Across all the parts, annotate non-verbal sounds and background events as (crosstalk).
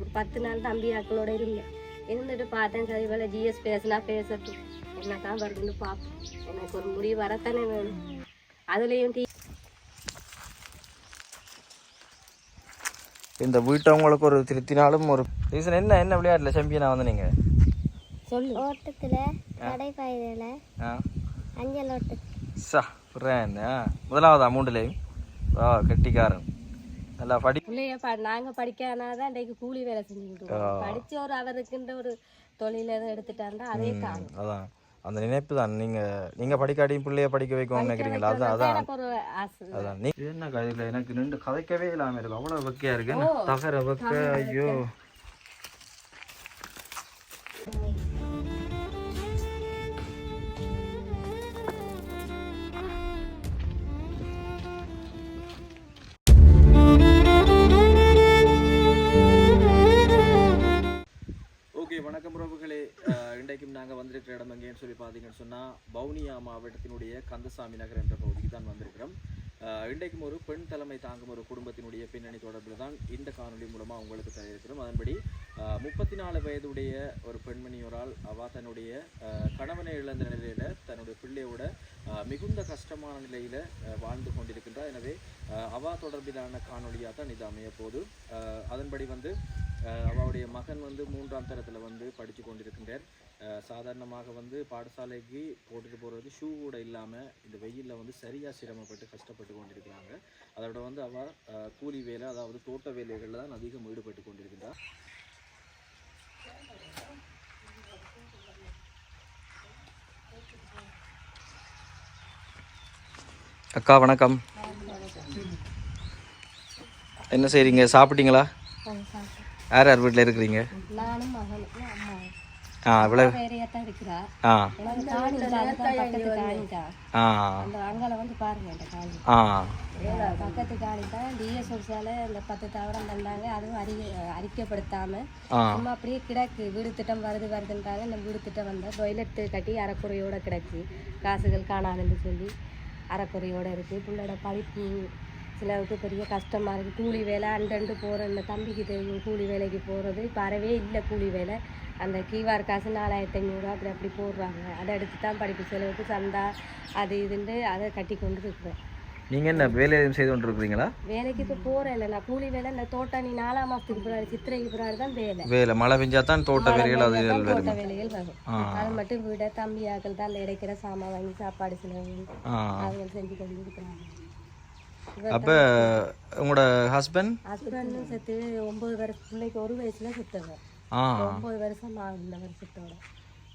ஒரு பத்து நாள் தம்பி ஆக்களோட இருந்தேன் இருந்துட்டு பார்த்தேன் சரி வேலை ஜிஎஸ் பேசினா பேசட்டும். என்னதான் வருதுன்னு பார்ப்போம். எனக்கு ஒரு முடிவு வரத்தானே வேணும். அதுலேயும் டீ இந்த வீட்டை உங்களுக்கு ஒரு திருத்தினாலும் ஒரு ரீசன் என்ன? என்ன விளையாட்டுல சாம்பியனா வந்து நீங்க? சொல்லு. ஓட்டத்தில் நடைபாதையில் ஆ. அஞ்சல் ஓட்டு சா முதலாவதா மூண்டுலேயும்? வா கெட்டிக்காரன். நல்லா படி பிள்ளைய ப நாங்கள் படிக்காதான் இன்றைக்கு கூலி வேலை செஞ்சுக்கிட்டு இருக்கோம். படிச்ச ஒரு அவருக்குன்ற ஒரு தொழில் எதுவும் எடுத்துட்டாருன்னா அதே காணும் அதான். அந்த நினைப்பு தான். நீங்க நீங்க படிக்காட்டியும் பிள்ளைய படிக்க வைக்கணும்னு நினைக்கிறீங்களா? அதான் அதான். அதான். நீ என்ன கதையில? எனக்கு நின்று கதைக்கவே இல்லாம இருக்கு. அவ்வளவு வெக்கையா இருக்கு? தகர வெக்க? ஐயோ. வந்திருக்கிற இடம் எங்கேன்னு சொல்லி பார்த்தீங்கன்னு சொன்னால் வவுனியா மாவட்டத்தினுடைய கந்தசாமி நகர் என்ற பகுதிக்கு தான் வந்திருக்கிறோம். இன்றைக்கும் ஒரு பெண் தலைமை தாங்கும் ஒரு குடும்பத்தினுடைய பின்னணி தொடர்பில் தான் இந்த காணொளி மூலமாக உங்களுக்கு தர இருக்கிறோம் அதன்படி முப்பத்தி நாலு வயதுடைய ஒரு பெண்மணியோரால் அவ தன்னுடைய கணவனை இழந்த நிலையில தன்னுடைய பிள்ளையோட மிகுந்த கஷ்டமான நிலையில் வாழ்ந்து கொண்டிருக்கின்றார். எனவே அவா தொடர்பிலான காணொலியாக தான் இது அமைய போது அதன்படி வந்து அவளுடைய அவருடைய மகன் வந்து மூன்றாம் தரத்தில் வந்து படித்து கொண்டிருக்கின்றார். சாதாரணமாக வந்து பாடசாலைக்கு போட்டுட்டு போகிறது ஷூ கூட இல்லாமல் இந்த வெயிலில் வந்து சரியாக சிரமப்பட்டு கஷ்டப்பட்டு கொண்டிருக்கிறாங்க. அதோட வந்து அவள் கூலி வேலை அதாவது தோட்ட வேலைகளில் தான் அதிகம் ஈடுபட்டு கொண்டிருக்கின்றார் அக்கா வணக்கம். என்ன செய்றீங்க? சாப்பிட்டீங்களா? யார் யார் வீட்டில் இருக்கிறீங்க? நானும் மகனும் அம்மா ஆ இவ்வளோ வேறையா தான் இருக்கிறா. ஆ. ஆ. ஆ. பக்கத்து காணி தான். டிஎஸ் ஆஃபீஸால இந்த பத்து தவறம் தந்தாங்க. அதுவும் அறி அறிக்கைப்படுத்தாம. சும்மா அப்படியே கிடக்கு. வீடு திட்டம் வருது வருதுன்றாங்க. இந்த வீடு திட்டம் வந்த டொய்லெட்டு கட்டி அறக்குறையோட கிடக்கு. காசுகள் காணாதுன்னு சொல்லி அறக்குறையோட இருக்கு. பிள்ளோட படிப்பு சிலவுக்கு பெரிய கஷ்டமா இருக்கு. கூலி வேலை அண்டண்டு போகிற இந்த தம்பிக்கு தெரியும். கூலி வேலைக்கு போகிறது இப்போ அறவே இல்லை கூலி வேலை. அந்த கீவார் காசு நாலாயிரத்தி ஐநூறுரூவா அப்படி அப்படி போடுறாங்க. அதை எடுத்து தான் படிப்பு செலவுக்கு சந்தா அது இதுன்ட்டு அதை கட்டி கொண்டு இருக்கிறேன் நீங்கள் என்ன வேலை எதுவும் செய்து கொண்டு இருக்கிறீங்களா வேலைக்கு இப்போ போகிறேன் இல்லை நான் கூலி வேலை இந்த தோட்டாணி நாலாம் மாதத்துக்கு பிறகு சித்திரைக்கு பிறகு தான் வேலை. வேலை. மழை பெஞ்சா தான் தோட்ட வேலைகள் அது தோட்ட வேலைகள் வரும். அது மட்டும் விட தம்பியாக்கள் தான் அந்த இடைக்கிற சாமான் வாங்கி சாப்பாடு செலவு ஆ. அவங்க செஞ்சு கொண்டு இருக்கிறாங்க அப்போ உங்களோட ஹஸ்பண்ட் ஹஸ்பண்டும் செத்து ஒன்பது வருஷம் பிள்ளைக்கு ஒரு வயசுல செத்தவன் ஒன்பது வருஷமா இந்த வருஷத்தோட.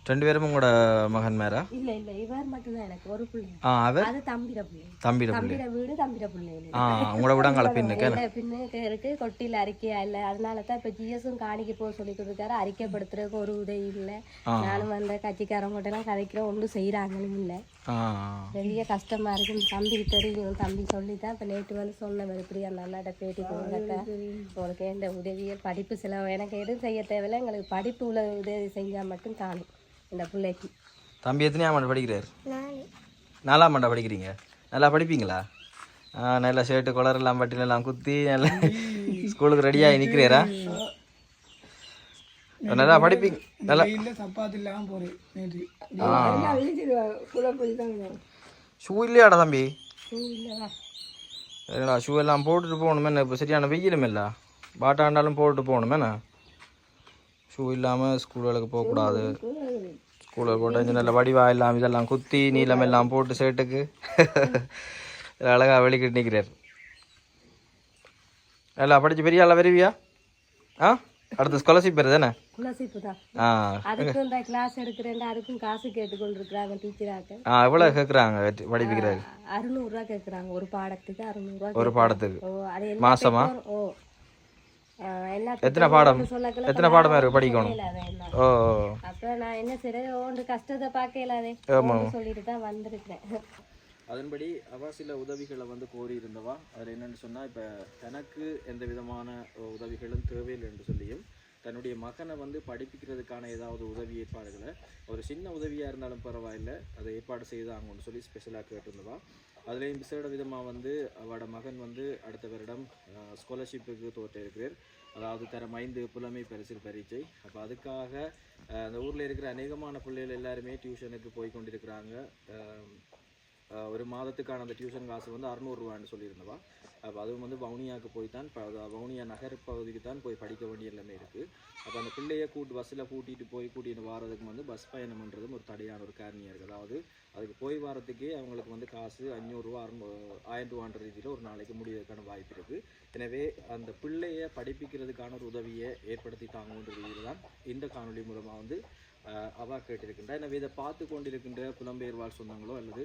ரெண்டு பேரும் உங்களோட மகன் மேரா? இல்ல இல்ல இவர் மட்டும்தான் எனக்கு. ஒரு பிள்ளை. ஆ அவர்? அது தம்பிட பிள்ளை. தம்பிட பிள்ளை. தம்பிட வீடு தம்பிட பிள்ளை. ஆ உங்களோட விடாங்கள பின்னுக்கு. இல்ல பின்னு இருக்கு. கொட்டியில் அறிக்கையா இல்லை. அதனால தான் இப்போ ஜிஎஸும் காணிக்கு போக சொல்லி கொடுத்துருக்காரு அறிக்கைப்படுத்துறதுக்கு ஒரு உதவி இல்லை. நானும் வந்த கட்சிக்காரங்கிட்டலாம் கதைக்கிறோம் ஒன்றும் செய்கிறாங்கன்னு இல்லை. ஆ. பெரிய கஷ்டமா இருக்கு. தம்பிக்கு தெரியும் தம்பி சொல்லி தான் இப்போ நேற்று வந்து சொன்னவர். இப்படி அந்த அண்ணாட்ட பேட்டி கொடுங்கக்கா உங்களுக்கு இந்த உதவியை படிப்பு செலவு எனக்கு எதுவும் செய்ய தேவையில்லை. எங்களுக்கு படிப்பு உள்ள உதவி செஞ்சால் மட்டும் காணும் இந்த பிள்ளைக்கு. தம்பி எத்தனையாம் ஆண்டு படிக்கிறார்? நாலு. நாலாம் ஆண்டா படிக்கிறீங்க? நல்லா படிப்பீங்களா? ஆ நல்லா ஷர்ட்டு கொலர் எல்லாம் பட்டில எல்லாம் குத்தி நல்லா ஸ்கூலுக்கு ரெடியாகி நிற்கிறீரா நல்லா படிப்பீங்க. நல்லா ஷூ இல்லையாடா தம்பி? ஷூ எல்லாம் போட்டுட்டு போகணுமே என்ன இப்போ சரியான வெயிலும் இல்லை. பாட்டாண்டாலும் போட்டுட்டு போகணுமே என்ன ஷூ இல்லாமல் ஸ்கூலுக்கு போகக்கூடாது ஸ்கூலில் போட்டு நல்ல வடிவா எல்லாம் இதெல்லாம் குத்தி நீளம் எல்லாம் போட்டு ஷர்ட்டுக்கு அழகா வெளிக்கிட்டு நிற்கிறார் நல்லா படிச்சு பெரிய ஆளா வருவியா ஆ அடுத்த ஸ்காலர்ஷிப் வருது தானே குலசிப்பு தான் ஆ அதுக்கும் இந்த கிளாஸ் எடுக்கிறேன் அதுக்கும் காசு கேட்டுக்கொண்டு இருக்கிறாங்க டீச்சராக்க ஆ எவ்வளோ கேட்குறாங்க படிப்பிக்கிறாரு அறுநூறுவா கேட்குறாங்க ஒரு பாடத்துக்கு அறுநூறுவா ஒரு மாசமா? ஓ எத்தனை பாடம்? எத்தனை பாடமா இருக்கு படிக்கணும். ஓ அப்புறம் நான் என்ன செய்யறது ஒன்று கஷ்டத்தை பார்க்க இல்லாதே சொல்லிட்டு தான் வந்திருக்கிறேன். அதன்படி அவ சில உதவிகளை வந்து கோரி இருந்தவா அதில் என்னன்னு சொன்னால் இப்போ தனக்கு எந்த விதமான உதவிகளும் தேவையில்லை என்று சொல்லியும் தன்னுடைய மகனை வந்து படிப்பிக்கிறதுக்கான ஏதாவது உதவி ஏற்பாடுகளை ஒரு சின்ன உதவியாக இருந்தாலும் பரவாயில்லை அதை ஏற்பாடு செய்தாங்கன்னு சொல்லி ஸ்பெஷலாக கேட்டிருந்தவா? அதுலேயும் விசேட விதமாக வந்து அவரோட மகன் வந்து அடுத்த வருடம் ஸ்காலர்ஷிப்புக்கு தோற்றிருக்கிறார் அதாவது தரம் ஐந்து புலமை பரிசில் பரீட்சை. அப்போ அதுக்காக அந்த ஊரில் இருக்கிற அநேகமான பிள்ளைகள் எல்லாருமே டியூஷனுக்கு போய் கொண்டிருக்கிறாங்க. அஹ், ஒரு மாதத்துக்கான அந்த டியூஷன் காசு வந்து அறநூறுவான்னு சொல்லியிருந்தவா. அப்போ அதுவும் வந்து வவுனியாவுக்கு போய் தான் ப- வவுனியா நகர் பகுதிக்கு தான் போய் படிக்க வேண்டிய எல்லாமே இருக்குது அப்போ அந்த பிள்ளையை கூட்டு பஸ்ஸில் கூட்டிகிட்டு போய் கூட்டிகிட்டு வாரதுக்கு வந்து பஸ் பயணம்ன்றதும் ஒரு தடையான ஒரு காரணியாக இருக்குது அதாவது அதுக்கு போய் வரதுக்கே அவங்களுக்கு வந்து காசு அஞ்சூறுரூவா அறுநூறு ஆயிரம் ரூபான்ற ரீதியில் ஒரு நாளைக்கு முடிவதற்கான வாய்ப்பு இருக்குது எனவே அந்த பிள்ளையை படிப்பிக்கிறதுக்கான ஒரு உதவியை ஏற்படுத்தி தாங்கன்ற ரீதியில் தான் இந்த காணொளி மூலமாக வந்து அவா கேட்டிருக்கின்றா எனவே இதை பார்த்து கொண்டிருக்கின்ற புலம்பெயர் வாழ் சொந்தங்களோ அல்லது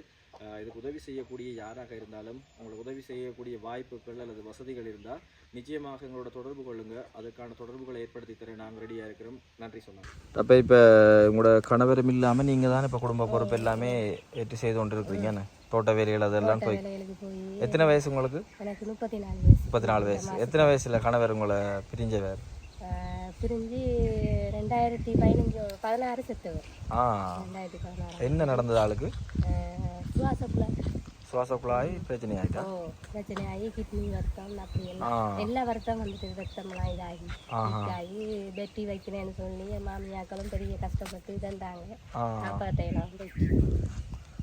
இதுக்கு உதவி செய்யக்கூடிய யாராக இருந்தாலும் உங்களுக்கு உதவி செய்யக்கூடிய வாய்ப்புகள் அல்லது வசதிகள் இருந்தால் நிச்சயமாக எங்களோட தொடர்பு கொள்ளுங்க. அதுக்கான தொடர்புகளை ஏற்படுத்தி தர நாங்கள் ரெடியாக இருக்கிறோம். நன்றி சொன்னாங்க. அப்போ இப்போ உங்களோட கணவரும் இல்லாமல் நீங்கள் தானே இப்போ குடும்ப பொறுப்பு எல்லாமே ஏற்று செய்து கொண்டு இருக்கிறீங்கன்னு தோட்ட வேலைகள் அதெல்லாம் போய் எத்தனை வயசு உங்களுக்கு? எனக்கு முப்பத்தி நாலு வயசு. எத்தனை வயசுல கணவர் உங்களை பிரிஞ்சவர்? பிரிஞ்சு ரெண்டாயிரத்தி பதினஞ்சு பதினாறு செத்தவர் ரெண்டாயிரத்தி பதினாறு. என்ன நடந்தது ஆளுக்கு? சுவாசக்குள்ள சுவாச குழாய். பிரச்சனை ஆயிட்டா பிரச்சனை ஆகி கிட்னி வருத்தம் அப்படி எல்லாம். எல்லா வருத்தம் வந்துட்டு ரத்தம்லாம் இதாகி. இதாகி பெட்டி வைக்கிறேன்னு சொல்லி மாமியாக்களும் பெரிய கஷ்டப்பட்டு தந்தாங்க ஆ. காப்பாத்தையெல்லாம் போயிடுச்சு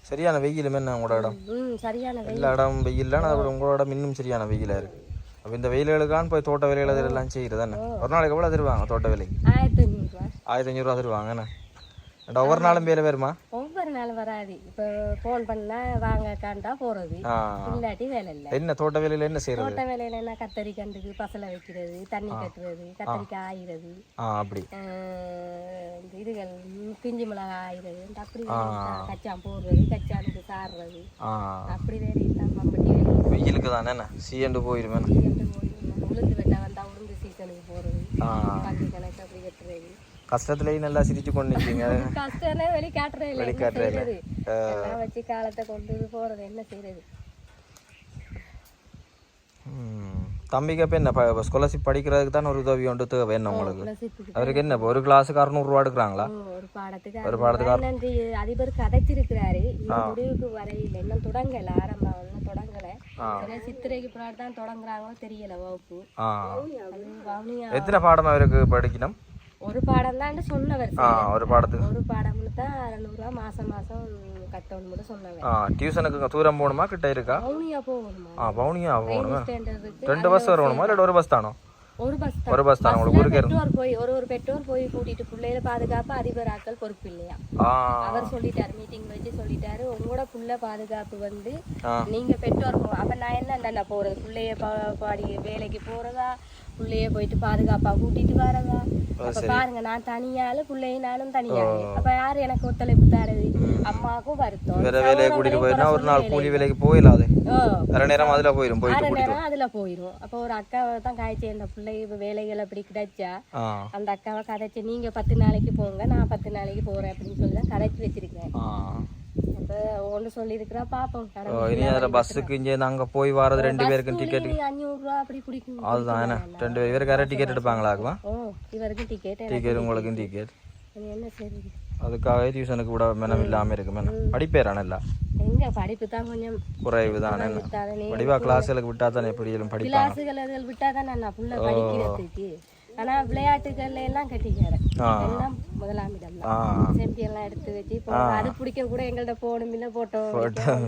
சரியான வெயில் என்ன உங்களோட இடம்? ம் சரியான வெயில். எல்லா இடம் வெயில் உங்களோட இடம் இன்னும் சரியான வெயிலாக இருக்கு. அப்போ இந்த வெயில்களுக்கான் போய் தோட்ட வேலைகள் இதெல்லாம் செய்யுறது தானே? ஒரு நாளைக்கு எவ்வளோ தருவாங்க தோட்ட வேலைக்கு? ஆயிரத்தி ஐநூறுரூவா தருவாங்க என்ன? ஒவ்வொரு நாளும் வேலை வருமா ஒவ்வொரு நாளும் வராது. இப்போ ஃபோன் பண்ணா வாங்க காண்டா போறது. இல்லாட்டி வேலை இல்லை. என்ன தோட்ட வேலையில் என்ன செய்யறது தோட்ட வேலையில என்ன கத்தரி கண்டுக்கு பசலை வைக்கிறது தண்ணி கட்டுறது கத்தரிக்காய் ஆயிறது. அப்படி. இந்த இதுகள் பிஞ்சு மிளகாய் ஆயிறது அப்படி கச்சான் போடுறது கச்சானுக்கு சாடுறது அப்படி வேலை வெயிலுக்கு தானே சீண்டு போயிருமே. சீக்கிரம் போய் உளுந்து வெட்ட வந்தா உளுந்து சீசனுக்கு போறது ஆ பங்கு கணக்கு அப்படி கட்டுறது கஷ்டத்துலேயும் நல்லா சிரிச்சு கொண்டு நிற்கீங்க கஷ்டம்னா வெளி காட்டுறே இல்லை. வெளிக்காட்டுறே இல்ல. வச்சு காலத்தை கொண்டு போறது. என்ன செய்யறது. தம்பிக்கு அப்போ என்ன ஸ்காலர்ஷிப் படிக்கிறதுக்கு தான் ஒரு உதவி ஒன்று தேவை என்ன உங்களுக்கு? அவருக்கு என்ன ஒரு கிளாஸுக்கு அறநூறுவா எடுக்கிறாங்களா? ஒரு பாடத்துக்கு ஒரு பாடத்துக்கு அதிபர் கதைச்சிருக்கிறாரு. முடிவுக்கு வரையில இன்னும் தொடங்கல. ஆரம்பம் இன்னும் தொடங்கல. சித்திரைக்கு பின்னாடி தான் தொடங்குறாங்களோ தெரியல வகுப்பு. எத்தனை பாடம் அவருக்கு படிக்கணும்? ஒரு பாடம் தான் சொன்னவர் ஒரு பாடத்துக்கு. ஒரு பாடம்னு தான் அறநூறுவா மாசம் மாசம் கட்டணும் மட்டும் சொன்னவர். டியூஷனுக்கு தூரம் போகணுமா கிட்ட இருக்கா? வவுனியா போகணுமா? ஆ பவுனியா போகணுமா? ரெண்டு பஸ் வரணுமா இல்லை ஒரு பஸ் தானோ? ஒரு பஸ் ஒரு பஸ் தான் உங்களுக்கு ஊருக்கு பெற்றோர் போய் ஒரு ஒரு பெற்றோர் போய் கூட்டிட்டு பிள்ளைகளை பாதுகாப்பு அதிபர் ஆக்கள் பொறுப்பு இல்லையா? அவர் சொல்லிட்டாரு மீட்டிங் வச்சு சொல்லிட்டாரு. உங்களோட புள்ள பாதுகாப்பு வந்து. நீங்க பெற்றோர் போ- அப்ப நான் என்ன நான் போறது? பிள்ளைய பாடி வேலைக்கு போறதா? பிள்ளைய போயிட்டு பாதுகாப்பா கூட்டிட்டு வரதா? பாருங்க நான் தனியாளு பிள்ளையும் நானும் தனியாளு அப்ப யாரு எனக்கு ஒத்துழைப்பு தரது? அம்மாவுக்கும் வருத்தம். வேற வேலையை கூட்டிட்டு போயிருந்தா ஒரு நாள் கூலி வேலைக்கு போயிடலாது. ஓ, வேற நேரம் அதுல போயிடும் போயிட்டு நேரம் அதுல போயிரும். அப்ப ஒரு அக்காவை தான் காய்ச்சி அந்த பிள்ளை வேலைகள் அப்படி கிடைச்சா அந்த அக்காவை கதைச்சு நீங்க பத்து நாளைக்கு போங்க நான் பத்து நாளைக்கு போறேன் அப்படின்னு சொல்லி கதைச்சு வச்சிருக்கேன். இனி அதில் பஸ்ஸுக்கு இங்கே அங்கே போய் வர்றது ரெண்டு பேருக்கும் டிக்கெட் அதுதான். ரெண்டு பேர் பேருக்கு யாரும் டிக்கெட் இவருக்கு டிக்கெட் உங்களுக்கும் டிக்கெட் என்ன சரி அதுக்காக டியூஷனுக்கு விட மெனம் இல்லாமல் இருக்கு மேடம் படிப்பேரா நல்லா எங்க? படிப்பு தான் கொஞ்சம் குறைவு தானே. விட்டாதானே படிவா கிளாஸுகளுக்கு விட்டா தானே கிளாஸுகள் விட்டா தான் நான் புள்ள படிக்கிறதுக்கு. ஆனா விளையாட்டுகள்ல எல்லாம் கட்டிக்கிறேன் எல்லாம் முதலாம் இடம் ஆ. செம்பியெல்லாம் எடுத்து வச்சு இப்போ அது பிடிக்க கூட எங்கள்ட்ட போனும் இல்லை போட்டோம்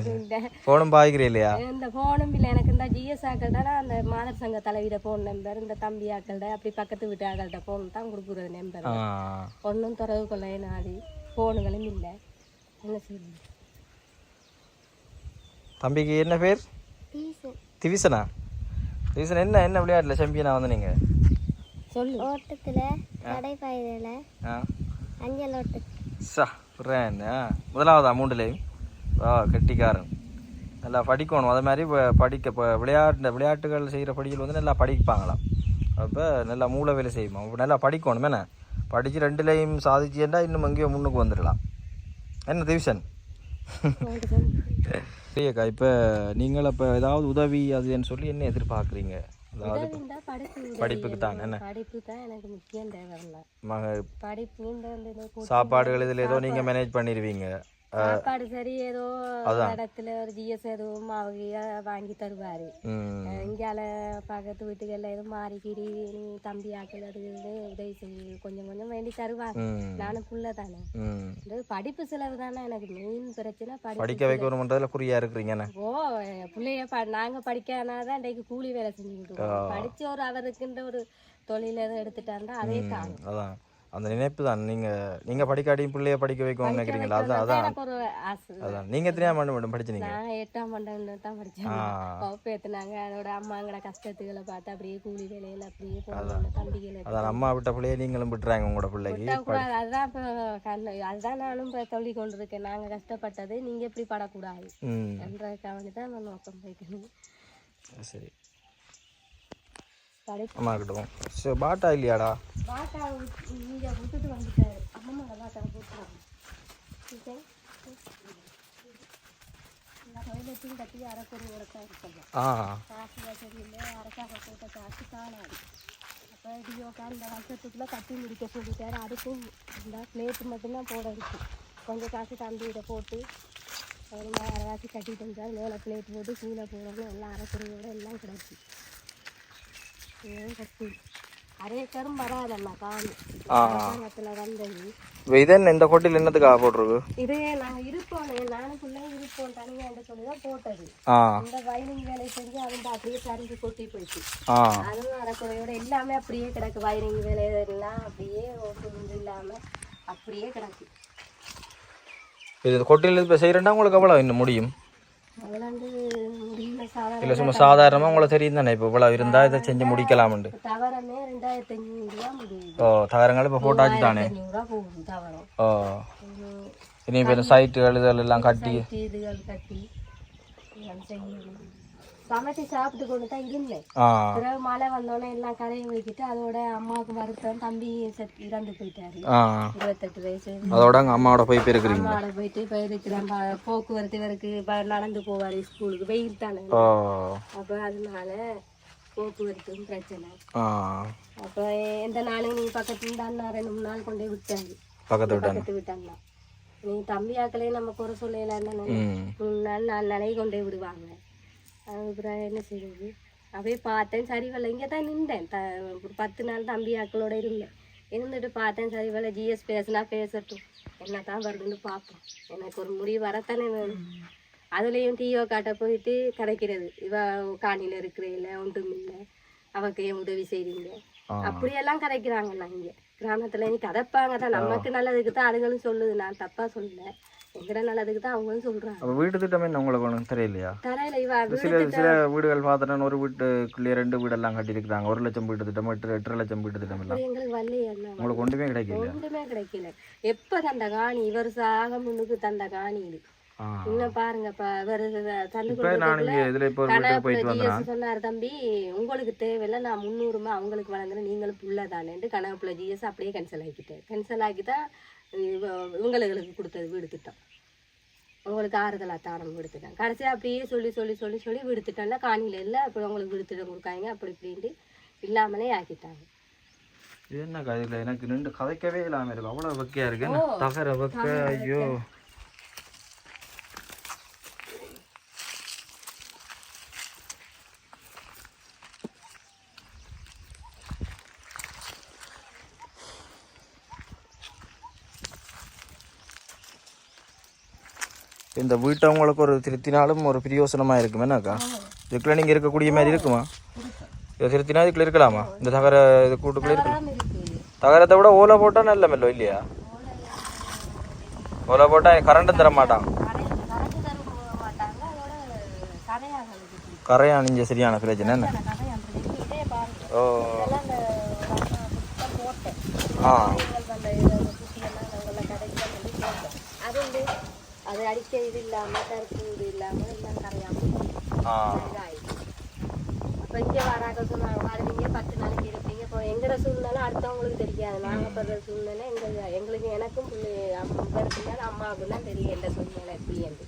ஃபோனும் பாய்க்கிறே இல்லையா? இந்த போனும் இல்லை. எனக்கு இந்த ஜிஎஸ் ஆக்கள்கிட்ட அந்த மாதர் சங்க தலைவிட போன் நம்பர் இந்த தம்பி ஆக்கள்கிட்ட அப்படி பக்கத்து வீட்டு ஆக்கள்கிட்ட போன் தான் கொடுக்குறது நம்பர் ஒன்றும் தொடர்பு கொள்ள நாடி ஃபோனுகளும் இல்லை. என்ன செய்யுது தம்பிக்கு என்ன பேர்? திவிசனா. திவிசன்? என்ன என்ன விளையாட்டில் சாம்பியனா வந்து நீங்கள் சொல்லு. ஓட்டத்துல நடைபாதையில ஆ. அஞ்சல் ஓட்டு. சா புறேன் ஆ. முதலாவதா மூண்டுலேயும்? வா கெட்டிக்காரன். நல்லா படிக்கணும். அதே மாதிரி இப்போ படிக்க இப்போ விளையாட்டு விளையாட்டுகள் செய்கிற படிகள் வந்து நல்லா படிப்பாங்களாம் அப்போ நல்லா மூளை வேலை செய்யுமா? நல்லா படிக்கணும் என்ன? படித்து ரெண்டுலேயும் சாதிச்சுட்டா இன்னும் எங்கேயோ முன்னுக்கு வந்துடலாம். என்ன டிவிஷன் சரியாக்கா (laughs) இப்போ நீங்கள் இப்போ ஏதாவது உதவி அதுன்னு சொல்லி என்ன எதிர்பார்க்குறீங்க? படிப்புக்கு தான் என்ன? படிப்பு தான் எனக்கு முக்கியம் சாப்பாடுகள் இதில் ஏதோ நீங்கள் மேனேஜ் பண்ணிடுவீங்க சாப்பாடு சரி ஏதோ ஒரு இடத்துல ஒரு ஜிஎஸ் எதுவும் மாவு வாங்கி தருவாரு. இங்கால பக்கத்து வீட்டுகள்ல எதுவும் மாறி கீறி நீ தம்பி ஆக்கள் அது உதவி செய்ய கொஞ்சம் கொஞ்சம் வேண்டி தருவாங்க. நானும் புள்ள தானே. படிப்பு செலவு தானே எனக்கு மெயின் பிரச்சனை படிக்க வைக்கணுமன்றதுல குறியா இருக்கிறீங்கண்ணே ஓ பிள்ளைய ப நாங்க படிக்காதனால இன்றைக்கு கூலி வேலை செஞ்சுக்கிட்டு. படிச்சு ஒரு அவருக்குன்ற ஒரு தொழில் எதுவும் எடுத்துட்டாருன்னா அதே தான் அதான். அந்த நினைப்பு தான். நீங்க நீங்க படிக்காட்டியும் பிள்ளைய படிக்க வைக்கணும்னு நினைக்கிறீங்களா? அதான். அதான் அதான். நீங்க எத்தனையாம் ஆண்டு மேடம் படிச்சீங்க நான் எட்டாம் பன்னெண்டு தான் படிச்சேன். ஆ. வகுப்பு ஏத்துனாங்க. அதோட அம்மாங்கட கஷ்டத்துகளை பார்த்து அப்படியே கூலி வேலையில அப்படியே தம்பிகளை அதான். அம்மா விட்ட பிள்ளைய நீங்களும் விட்டுறாங்க உங்களோட பிள்ளைக்கு. அதுதான் இப்போ கண்ணு அதுதான் நானும் இப்போ சொல்லி கொண்டு இருக்கேன் நாங்க கஷ்டப்பட்டது நீங்க எப்படி படக்கூடாது என்றதுக்காக தான் நான் நோக்கம் போய்க்கணும் சரி. அம்மா இருக்கட்டும் சரி பாட்டா இல்லையாடா? பாட்டா நீங்க விட்டுட்டு வந்துட்டாரு. அம்மா பாட்டா போட்டுருவாங்க டொய்லெட்டையும் கட்டி அரைக்கொரு உடச்சா இருக்கணும் ஆ. காசு வசதி இல்லை அரசாங்க போட்ட காசு காணாது. அப்போ டியோக்கா இந்த வருஷத்துக்குள்ளே கட்டி முடிக்க சொல்லிட்டாரு. அதுக்கும் இந்த பிளேட்டு மட்டும்தான் போட இருக்கு. கொஞ்சம் காசு தம்பியிட போட்டு ஒரு அரைவாசி கட்டிட்டு இருந்தால் மேலே பிளேட் போட்டு கீழே போடணும். எல்லாம் அரைக்குறையோட எல்லாம் கிடக்கு ஏன் கட்டி அரைக்கரும் வராதம்மா காணி ஆ அரசாங்கத்தில் வந்தது இப்போ இது என்ன இந்த கொட்டில் என்னத்துக்காக போட்டிருக்கு? இது நாங்கள் இருப்போம் நானும் பிள்ளைங்க இருப்போம் தனியாக சொல்லி தான் போட்டது. இந்த வயலிங் வேலை செஞ்சு அதுவும் அப்படியே சரிஞ்சு கொட்டி போயிடுச்சு அதுவும் அரைக்குறையோட எல்லாமே அப்படியே கிடக்கு வயரிங் வேலை எல்லாம் அப்படியே ஒட்டு இது இல்லாமல் அப்படியே கிடக்கு. இது கொட்டில் இப்போ செய்கிறேன்னா உங்களுக்கு எவ்வளோ இன்னும் முடியும்? இல்லை சும்மா சாதாரணமாக உங்களுக்கு தெரியும் தானே இப்போ இவ்வளோ இருந்தால் இதை செஞ்சு முடிக்கலாம்ண்டு ஓ தகரங்கள் இப்போ போட்டாச்சு தானே ஓ இனி இப்போ சைட்டுகள் இதெல்லாம் எல்லாம் கட்டி சமைச்சு சாப்பிட்டு கொண்டு தான் இருந்தேன் பிறகு மழை வந்தோடனே எல்லாம் கரையை வைக்கிட்டு அதோட அம்மாவுக்கு வருத்தம் தம்பி இறந்து போயிட்டாரு. இருபத்தெட்டு வயசு. அதோட அம்மாவோட போய் போயிருக்கிறீங்க அம்மாவோட போயிட்டு இப்போ இருக்கிறேன் போக்குவரத்து இவருக்கு நடந்து போவார் ஸ்கூலுக்கு. வெயில் தானே. அப்போ அதனால போக்குவரத்தும் பிரச்சனை. அப்போ எந்த நாளும் நீ பக்கத்துல அண்ணா ரெண்டு மூணு நாள் கொண்டு விட்டாரு. பக்கத்து விட்டாங்க பக்கத்து விட்டாங்க நீ தம்பி ஆக்களே நம்ம குறை நாள் நாலு நாளைக்கு கொண்டு விடுவாங்க. அப்புறம் என்ன செய்யுது அப்படியே பார்த்தேன் சரி வரல இங்கே தான் நின்றேன். த ஒரு பத்து நாள் தம்பி ஆக்களோட இருந்தேன். இருந்துட்டு பார்த்தேன் சரி வரல ஜிஎஸ் பேசுனா பேசட்டும். என்ன தான் வருதுன்னு பார்ப்போம். எனக்கு ஒரு முடிவு வரத்தானே வேணும். அதுலேயும் டிஓ காட்ட போயிட்டு கிடைக்கிறது. இவ காணியில் இருக்கிற இல்லை ஒன்றும் இல்லை. அவக்கு ஏன் உதவி செய்றீங்க? ஆ. அப்படியெல்லாம் கதைக்கிறாங்கண்ணா இங்கே. கிராமத்தில் நீ கதைப்பாங்க தான் நமக்கு நல்லதுக்கு தான் அதுகளும் சொல்லுது. நான் தப்பாக சொல்லல. எங்கட நல்லதுக்கு தான் அவங்களும் சொல்கிறாங்க அப்போ வீட்டு திட்டம் என்ன உங்களுக்கு ஒன்றும் தெரியலையா? தரையில் இவ சில வீடு சில வீடுகள் பார்த்துட்டேன் ஒரு வீட்டுக்குள்ளேயே ரெண்டு வீடெல்லாம் கட்டியிருக்கிறாங்க. ஒரு லட்சம் வீட்டு திட்டம் எட்டு எட்டரை லட்சம் வீட்டு திட்டம் எல்லாம். எங்களுக்கு வரலையே உங்களுக்கு ஒன்றுமே கிடைக்கல ஒன்றுமே கிடைக்கல. எப்போ தந்த காணி? இவர் சாக முன்னுக்கு தந்த காணி இது. இன்னும் பாருங்க இப்போ இவர் தந்து இப்போ நான் இங்கே இதில் இப்போ ஒரு வீட்டுக்கு போயிட்டு வந்தேன்? ஜிஎஸ் சொன்னார் தம்பி உங்களுக்கு தேவையில்லை நான் முந்நூறுமா அவங்களுக்கு வழங்குறேன் நீங்களும் புள்ள தானேன்ட்டு ஜிஎஸ் அப்படியே கேன்சல் ஆக்கிட்டேன் கேன்சல் ஆக்கி தான் இவ- இவங்களுக்கு கொடுத்தது வீடு திட்டம். உங்களுக்கு ஆறுதலாக தாரம் வீடு திட்டம். கடைசியாக அப்படியே சொல்லி சொல்லி சொல்லி சொல்லி வீடு திட்டம்ல காணியில் இல்லை அப்படி உங்களுக்கு வீடு திட்டம் கொடுக்காங்க அப்படி இப்படின்ட்டு இல்லாமலே ஆக்கிட்டாங்க. என்ன கதையில் எனக்கு நின்று கதைக்கவே இல்லாமல் இருக்கு. அவ்வளோ வெக்கையா இருக்கு. தகர வெக்க? ஐயோ. இந்த வீட்டை உங்களுக்கு ஒரு திருத்தினாலும் ஒரு பிரியோசனமாக இருக்கும் என்னக்கா இதுக்குள்ள நீங்கள் இருக்கக்கூடிய மாதிரி இருக்குமா? இது திருத்தினா இதுக்குள்ள இருக்கலாமா? இந்த தகர இது கூட்டுக்குள்ளே இருக்கலாம். தகரத்தை விட ஓலை போட்டால் நல்ல மெல்லோ இல்லையா? ஓலை போட்டால் கரண்ட்டும் தர மாட்டான். கரை கரைச்சி தர மாட்டாங்க அதோட கரையாக இருக்குது கரையான் நீங்க சரியான பிரச்சனை என்ன ஓ ஆ நீங்கள் வந்த இதை குட்டியெல்லாம் நாங்கள் கடைக்கு சொல்லி போட்டோம் அது வந்து அது அடிக்க இது இல்லாமல் கருப்பு இது இல்லாமல் எல்லாம் கரையாமல் அப்போ இங்கே வராங்க சொன்னாங்க வருவீங்க பத்து நாளைக்கு இருப்பீங்க. இப்போ எங்களோட சூழ்நிலை அடுத்தவங்களுக்கு தெரியாது. நாங்கள் படுற சூழ்நிலை எங்கள் எங்களுக்கு எனக்கும் பிள்ளை அம்மா பிறகு அம்மாவுக்கு தான் தெரியும் எந்த சூழ்நிலை எப்படி என்று.